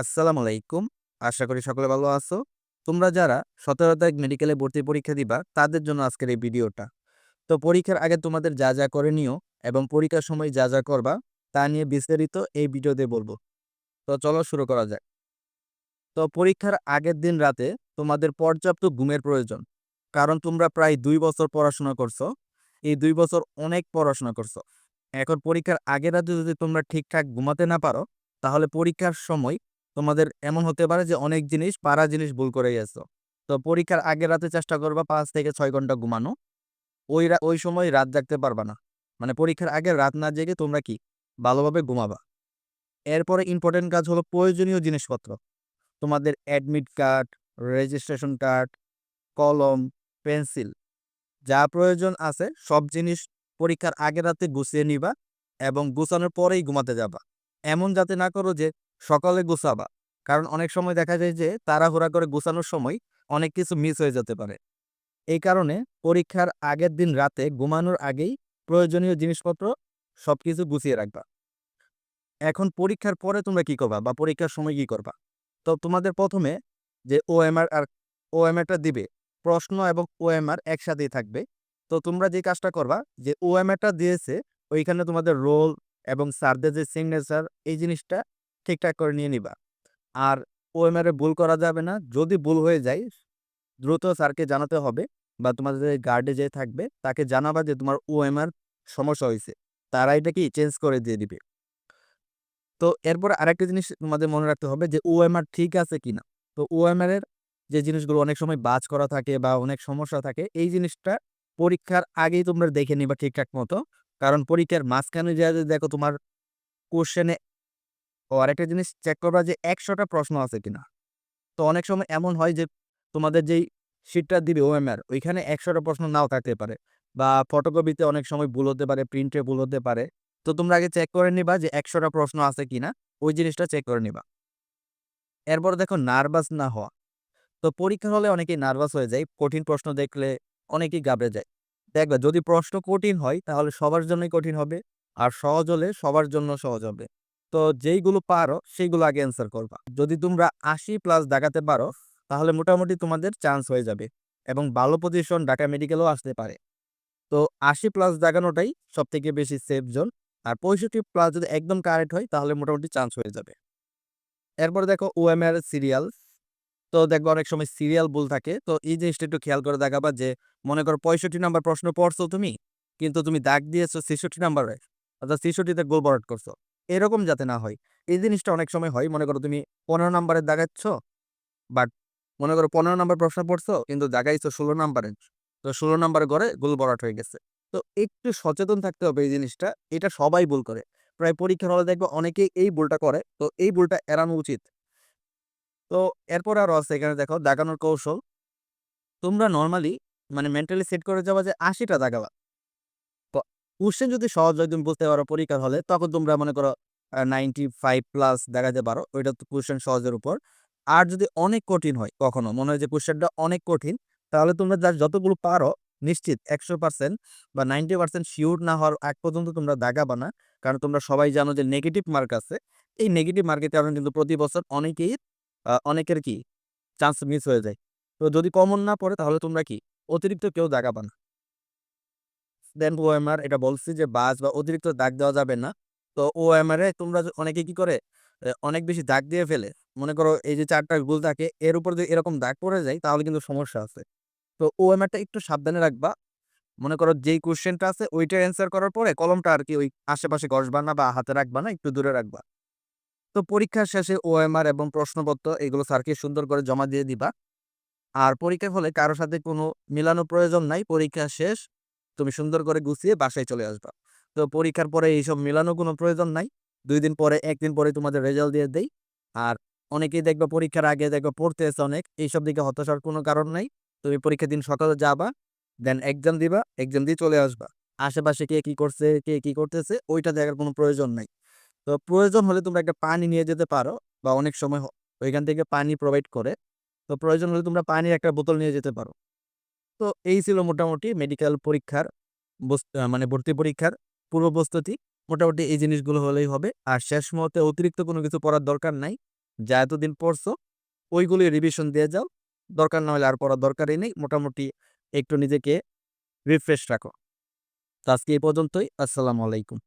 আসসালামু আলাইকুম। আশা করি সকলে ভালো আছো। তোমরা যারা ১৭ তারিখ মেডিকেলে ভর্তি পরীক্ষা দিবা, তাদের জন্য আজকের এই ভিডিওটা। তো পরীক্ষার আগে তোমাদের যা, যা করণীয় এবং পরীক্ষার সময় যা, যা করবা, তা নিয়ে বিস্তারিত এই ভিডিওতে বলব। তো চলো শুরু করা যাক। তো পরীক্ষার আগের দিন রাতে তোমাদের পর্যাপ্ত ঘুমের প্রয়োজন। কারণ তোমরা প্রায় দুই বছর পড়াশোনা করছ। এই দুই বছর অনেক পড়াশোনা করছ। এখন পরীক্ষার আগের রাতে যদি তোমরা ঠিকঠাক ঘুমাতে না পারো, তাহলে পরীক্ষার সময় তোমাদের এমন হতে পারে যে অনেক জিনিস পারা জিনিস ভুল করে গেছো। তো পরীক্ষার আগের রাতে চেষ্টা করবা পাঁচ থেকে ছয় ঘণ্টা ঘুমানো। ওই ওই সময় রাত জাগতে পারবা না। মানে পরীক্ষার আগে রাত না জেগে তোমরা কি ভালোভাবে ঘুমাবা। এরপরে ইম্পোর্টেন্ট কাজ হলো প্রয়োজনীয় জিনিসপত্র। তোমাদের অ্যাডমিট কার্ড, রেজিস্ট্রেশন কার্ড, কলম, পেন্সিল যা প্রয়োজন আছে সব জিনিস পরীক্ষার আগের রাতে গুছিয়ে নিবা এবং গুছানোর পরেই ঘুমাতে যাবা। এমন যাতে না করো যে সকালে গুছাবা। কারণ অনেক সময় দেখা যায় যে তাড়াহুড়া করে গুছানোর সময় অনেক কিছু মিস হয়ে যেতে পারে। এই কারণে পরীক্ষার আগের দিন রাতে ঘুমানোর আগেই প্রয়োজনীয় জিনিসপত্র সবকিছু গুছিয়ে রাখবা। এখন পরীক্ষার পরে তোমরা কি করবা বা পরীক্ষার সময় কি করবা? তো তোমাদের ১ম এ যে ওএমআর আর ওএমআরটা দিবে, প্রশ্ন এবং ও ওএমআর একসাথেই থাকবে। তো তোমরা যে কাজটা করবা যে ও ওএমআরটা দিয়েছে ওইখানে তোমাদের রোল এবং স্যারদের যে সিগনেচার এই জিনিসটা ঠিকঠাক করে নিয়ে নিবা। আর ওএমআর ভুল করা যাবে না। যদি ভুল হয়ে যায়, দ্রুত স্যারকে জানাতে হবে বা তোমাদের যে গার্ডে যে থাকবে, তাকে জানাবা যে তোমার ওএমআর সমস্যা হইছে। তারা এটা কি চেঞ্জ করে দিয়ে দিবে। তো এরপর আরেকটা জিনিস তোমাদের মনে রাখতে হবে যে ওএমআর ঠিক আছে কিনা। তো ওএমআর এর যে জিনিসগুলো অনেক সময় বাজ করা থাকে বা অনেক সমস্যা থাকে, এই জিনিসটা পরীক্ষার আগেই তোমরা দেখে নিবা ঠিকঠাক মতো। কারণ পরীক্ষার মাঝখানে যদি দেখো তোমার কোশ্চেনে ও আরেকটা জিনিস চেক করবা যে একশোটা প্রশ্ন আছে কিনা। তো অনেক সময় এমন হয় যে তোমাদের যেই শিটটা দিবে ওএমআর ওইখানে একশোটা প্রশ্ন নাও থাকতে পারে বা ফটোকপিতে অনেক সময় ভুল হতে পারে, প্রিন্টে ভুল হতে পারে। তো তোমরা আগে চেক করে নিবা যে একশোটা প্রশ্ন আছে কিনা, ওই জিনিসটা চেক করে নিবা। এরপর দেখো নার্ভাস না হওয়া। তো পরীক্ষা হলে অনেকেই নার্ভাস হয়ে যায়। কঠিন প্রশ্ন দেখলে অনেকেই গাবড়ে যায়। দেখবা যদি প্রশ্ন কঠিন হয় তাহলে সবার জন্যই কঠিন হবে। আর সহজ হলে সবার জন্য সহজ হবে। তো যেইগুলো পারো সেইগুলো আগে অ্যান্সার করবা। যদি তোমরা ৮০ প্লাস দাগাতে পারো তাহলে মোটামুটি তোমাদের চান্স হয়ে যাবে এবং ভালো পজিশন ঢাকা মেডিকেলেও আসতে পারে। তো ৮০ প্লাস দাগানোটাই সবথেকে বেশি সেফ জোন। আর ৬৫ প্লাস যদি একদম কারেক্ট হয় তাহলে মোটামুটি চান্স হয়ে যাবে। এরপরে দেখো ওএমআর সিরিয়াল। তো দেখবা অনেক সময় সিরিয়াল ভুল থাকে। তো এই জিনিসটা একটু খেয়াল করে দেখাবা যে মনে করো ৬৫ নাম্বার প্রশ্ন পড়ছো তুমি, কিন্তু তুমি দাগ দিয়েছ ৬৬ নাম্বারে অর্থাৎ ৬৬ তে গোল ভরাট করছ। এরকম যাতে না হয়। এই জিনিসটা অনেক সময় হয়। মনে করো তুমি ১৫ নাম্বারে দাগাচ্ছ, বাট মনে করো ১৫ নাম্বার প্রশ্ন পড়ছো কিন্তু দাগাইছো ১৬ নাম্বারে। তো ১৬ নাম্বারের ঘরে গোল ভরাট হয়ে গেছে। তো একটু সচেতন থাকতে হবে এই জিনিসটা। এটা সবাই ভুল করে। প্রায় পরীক্ষার হলে দেখবা অনেকেই এই ভুলটা করে। তো এই ভুলটা এড়ানো উচিত। তো এরপর আরও আছে এখানে দেখো দাগানোর কৌশল। তোমরা নর্মালি মানে মেন্টালি সেট করে যাবা যে আশিটা দাগাবা। কোশ্চেন যদি সহজ হয়, তুমি বুঝতে পারো পরীক্ষার হলে, তখন তোমরা মনে করো আ ৯৫ প্লাস দাগাতে পারো। ওইটা তো কোশ্চেন সহজের উপর। আর যদি অনেক কঠিন হয় কখনো, মনে হয় যে কোশ্চেনটা অনেক কঠিন, তাহলে তোমরা যা যতগুলো পারো, নিশ্চিত ১০০% বা 90% সিউর না হওয়ার আগ পর্যন্ত তোমরা দাগাবা না। কারণ তোমরা সবাই জানো যে নেগেটিভ মার্ক আছে। এই নেগেটিভ মার্কের কারণে কিন্তু প্রতি বছর অনেকেই অনেকের কি চান্স মিস হয়ে যায়। তো যদি কমন না পড়ে, তাহলে তোমরা কি, অতিরিক্ত কেউ দাগাবা না। দেন ওএমআর এটা বলছি যে বাজ বা অতিরিক্ত দাগ দেওয়া যাবে না। তো ওএমআর এ তোমরা অনেকে কি করে অনেক বেশি দাগ দিয়ে ফেলে। মনে করো এই যে চারটা গুল থাকে এর উপর যদি এরকম দাগ পড়ে যায় তাহলে কিন্তু সমস্যা আছে। তো ওএমআরটা একটু সাবধানে রাখবা। মনে করো যেই কোশ্চেনটা আছে ওইটার অ্যান্সার করার পরে কলমটা আর কি ওই আশেপাশে ঘষবা না বা হাতে রাখবা না, একটু দূরে রাখবা। তো পরীক্ষার শেষে ওএমআর এবং প্রশ্নপত্র এগুলো স্যারকে সুন্দর করে জমা দিয়ে দিবা। আর পরীক্ষার হলে কারও সাথে কোনো মিলানোর প্রয়োজন নাই। পরীক্ষা শেষ তুমি সুন্দর করে গুছিয়ে বাসায় চলে আসবা। তো পরীক্ষার পরে এইসব মিলানোর কোনো প্রয়োজন নাই। দুই দিন পরে ১ দিন পরে তোমাদের রেজাল্ট দিয়ে দেই। আর অনেকেই দেখবা পরীক্ষার আগে দেখবা পড়তেছে অনেক। এইসব দিকে হতাশার কোনো কারণ নাই। তুমি পরীক্ষার দিন সকালে যাবা, দেন এক্সাম দিবা, এক্সাম দিয়ে চলে আসবা। আশেপাশে কে কি করছে, কে কি করতেছে ওইটা দেখার কোনো প্রয়োজন নাই। তো প্রয়োজন হলে তোমরা একটা পানি নিয়ে যেতে পারো বা অনেক সময় ওইখান থেকে পানি প্রোভাইড করে। তো প্রয়োজন হলে তোমরা পানির একটা বোতল নিয়ে যেতে পারো। তো এই ছিল মোটামুটি মেডিকেল পরীক্ষার মানে ভর্তি পরীক্ষার পূর্ব প্রস্তুতি। মোটামুটি এই জিনিসগুলো হলেই হবে। আর শেষ মুহূর্তে অতিরিক্ত কোনো কিছু পড়ার দরকার নাই। যা এতদিন পড়ছো, ওইগুলি রিভিশন দিয়ে যাও দরকার না হলে আর পড়ার দরকারই নেই মোটামুটি একটু নিজেকে রিফ্রেশ রাখো তো আজকে এই পর্যন্তই আসসালামু আলাইকুম